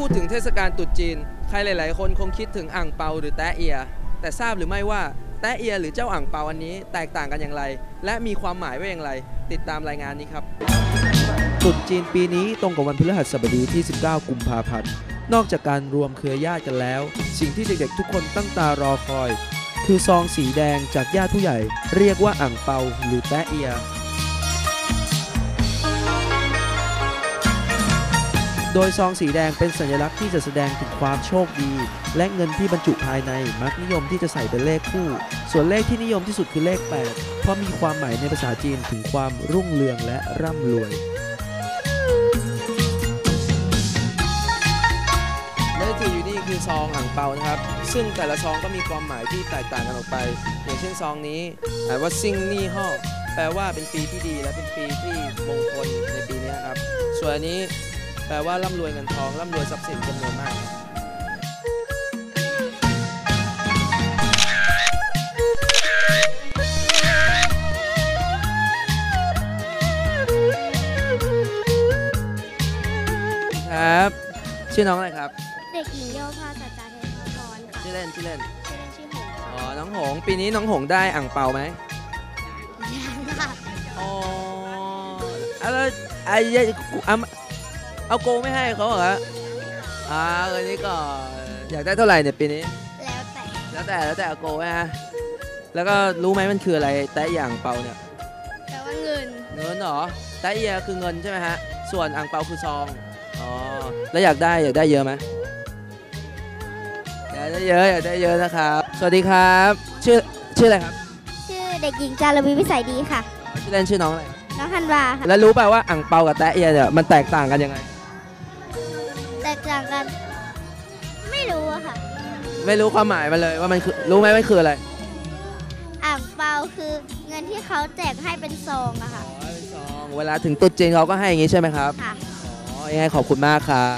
ูดถึงเทศกาลตรุษจีน ใครหลาย ๆ คนคงคิดถึงอ่างเปาหรือแตะเอีย แต่ทราบหรือไม่ว่าแตะเอียหรือเจ้าอ่างเปาอันนี้แตกต่างกันอย่างไร และมีความหมายว่าอย่างไร ติดตามรายงานนี้ครับตรุษจีนปีนี้ตรงกับวันพฤหัสบดีที่ 19 กุมภาพันธ์นอกจากการรวมเครือญาติกันแล้ว สิ่งที่เด็ก ๆ ทุกคนตั้งตารอคอย คือซองสีแดงจากญาติผู้ใหญ่ เรียกว่าอ่างเปาหรือแตะเอีย โดยซองสีแดงเป็นสัญลักษณ์ที่จะแสดงถึงความโชคดี และเงินที่บรรจุภายในมักนิยมที่จะใส่เป็นเลขคู่ ส่วนเลขที่นิยมที่สุดคือเลข 8 เพราะมีความหมายในภาษาจีนถึงความรุ่งเรืองและร่ำรวย และที่ถืออยู่นี่คือซองอ่างเปานะครับ ซึ่งแต่ละซองก็มีความหมายที่แตกต่างกันออกไป อย่างเช่นซองนี้อ่านว่าซิงนี่ห่อแปลว่าเป็นปีที่ดีและเป็นปีที่มงคลในปีนี้ครับ ส่วนอันนี้ แปลว่าร่ำรวยเงินทองร่ำรวยทรัพย์สินจำนวนมากครับ ชื่อน้องอะไรครับ เด็กหญิงโยภาสัจจาเทพกรค่ะชื่อเล่นชื่อเล่นชื่อเล่นชื่อหงส์อ๋อน้องหง ปีนี้น้องหงได้อ่างเปาไหมค่ะอ๋อแล้วไอ้ย เอาเอาโกไม่ให้เขาเหรออ่าเออนี่ก็อยากได้เท่าไหร่เนี่ยปีนี้ แล้วแต่แล้วแต่แล้วแต่เอาโกไหมฮะแล้วก็รู้ไหมมันคืออะไรแต่อย่างเปาเนี่ยแปลว่าเงินเงินเหรอแต่เอียคือเงินใช่ไหมฮะส่วนอ่างเปาคือซองอ๋อแล้วอยากได้อยากได้เยอะไหมอยากได้เยอะอยากได้เยอะนะครับ สวัสดีครับชื่อชื่ออะไรครับชื่อเด็กหญิงจารวีวิสัยดีค่ะชื่อเล่นชื่อน้องอะไรน้องฮันวาค่ะแล้วรู้ป่าวว่าอ่างเปากับแตะเอียเนี่ยมันแตกต่างกันยังไง แตกต่างกัน ไม่รู้อะค่ะ ไม่รู้ความหมายมันเลยว่ามันคือรู้ไหมมันคืออะไรอ่างเปาคือเงินที่เขาแจกให้เป็นซองอะค่ะ อ๋อเป็นซองเวลาถึงตรุษจีนเขาก็ให้อย่างงี้ใช่ไหมครับค่ะ อ๋อยังไงขอบคุณมากครับ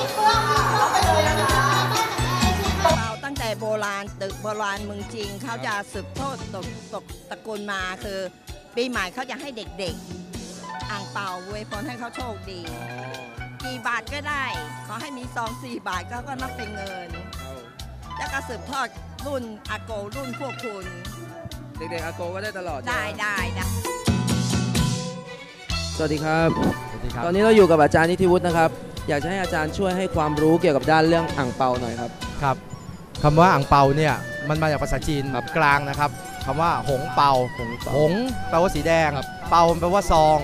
เปาตั้งแต่โบราณตึกโบราณเมืองจีนเขาจะสืบทอดตกตกตระกูลมาคือปีใหม่เขาจะให้เด็กๆอ่างเปาอวยพรให้เขาโชคดีกี่บา ทก็ได้ ขอให้มีซองสี่บาทเขาก็นับเป็นเงิน แล้วก็สืบทอดรุ่นอาโกรุ่นพวกคุณ เด็กๆอาโกก็ได้ตลอดได้ใช่หมได้ได้สวัสดีครับ สวัสดีครับตอนนี้เราอยู่กับอาจารย์นิติวุฒินะครับ อยากจะให้อาจารย์ช่วยให้ความรู้เกี่ยวกับด้านเรื่องอ่างเปาหน่อยครับ ครับคำว่าอ่างเปาเนี่ยมันมาจากภาษาจีนครับกลางนะครับคำว่าหงเปาหงเปาหงแปลว่าสีแดงครับเปาแปลว่าซอง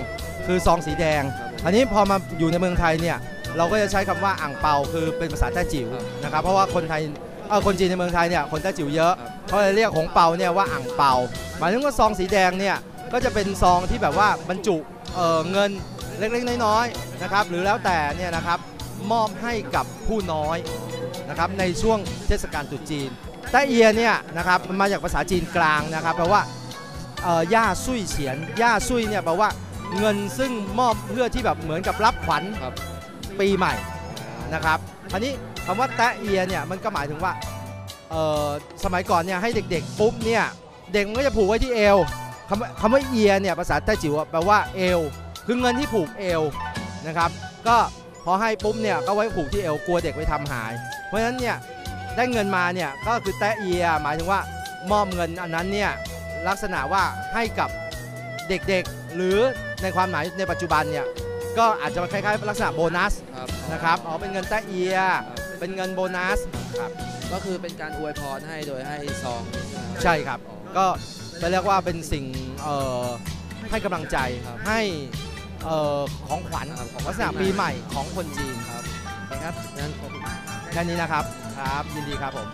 คือซองสีแดงครับผมอันนี้พอมาอยู่ในเมืองไทยเนี่ย เราก็จะใช้คำว่าอ่างเปาคือเป็นภาษาแต้จิ๋วครับนะครับ เพราะว่าคนไทยเออคนจีนในเมืองไทยเนี่ยคนแต้จิ๋วเยอะครับเขาเลยเรียกหงเปาเนี่ยว่าอ่างเปาหมายถึงว่าซองสีแดงเนี่ยก็จะเป็นซองที่แบบว่าบรรจุเอ่อเงินเล็กๆน้อยๆนะครับหรือแล้วแต่เนี่ยนะครับมอบให้กับผู้น้อยนะครับในช่วงเทศกาลตรุษจีนแต้เอียเนี่ยนะครับมันมาจากภาษาจีนกลางนะครับแปลว่าเอ่อย่าซุยเฉียนย่าซุยเนี่ยแปลว่าเงินซึ่งมอบเพื่อที่แบบเหมือนกับรับขวัญครับ ปีใหม่นะครับอันนี้คำว่าแตะเอียเนี่ยมันก็หมายถึงว่าเออสมัยก่อนเนี่ยให้เด็กๆปุ๊บเนี่ยเด็กมันก็จะผูกไว้ที่เอวคำว่าคำว่าเอียเนี่ยภาษาแต้จิ๋วแปลว่าเอวคือเงินที่ผูกเอวนะครับก็พอให้ปุ๊บเนี่ยก็ไว้ผูกที่เอวกลัวเด็กไปทำหาย เพราะฉะนั้นเนี่ยได้เงินมาเนี่ยก็คือแตะเอียหมายถึงว่ามอบเงินอันนั้นเนี่ยลักษณะว่าให้กับเด็กๆ หรือในความหมายในปัจจุบันเนี่ย ก็อาจจะคล้ายๆลักษณะโบนัสครับนะครับอ๋อเป็นเงินแตะเอีย เป็นเงินโบนัสครับก็คือเป็นการอวยพรให้โดยให้ซองใช่ครับ ก็จะเรียกว่าเป็นสิ่งเอ่อให้กำลังใจครับให้เอ่อของขวัญครับของลักษณะปีใหม่ของคนจีนครับโอเคครับงั้นขอบคุณมากแค่นี้นะครับครับยินดีครับผม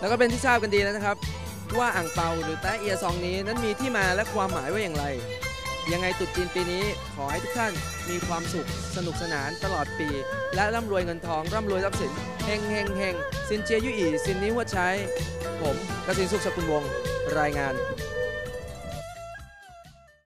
แล้วก็เป็นที่ทราบกันดีแล้วนะครับ ว่าอ่างเปาหรือแตะเอียซองนี้นั้นมีที่มาและความหมายว่าอย่างไร ยังไงตรุษจีนปีนี้ขอให้ทุกท่านมีความสุขสนุกสนานตลอดปี และร่ำรวยเงินทอง ร่ำรวยทรัพย์สินเฮงเฮงเฮงซินเจียยุอีซินนิ้วหัวใช้ ผมกสินสุขสกุลวงรายงาน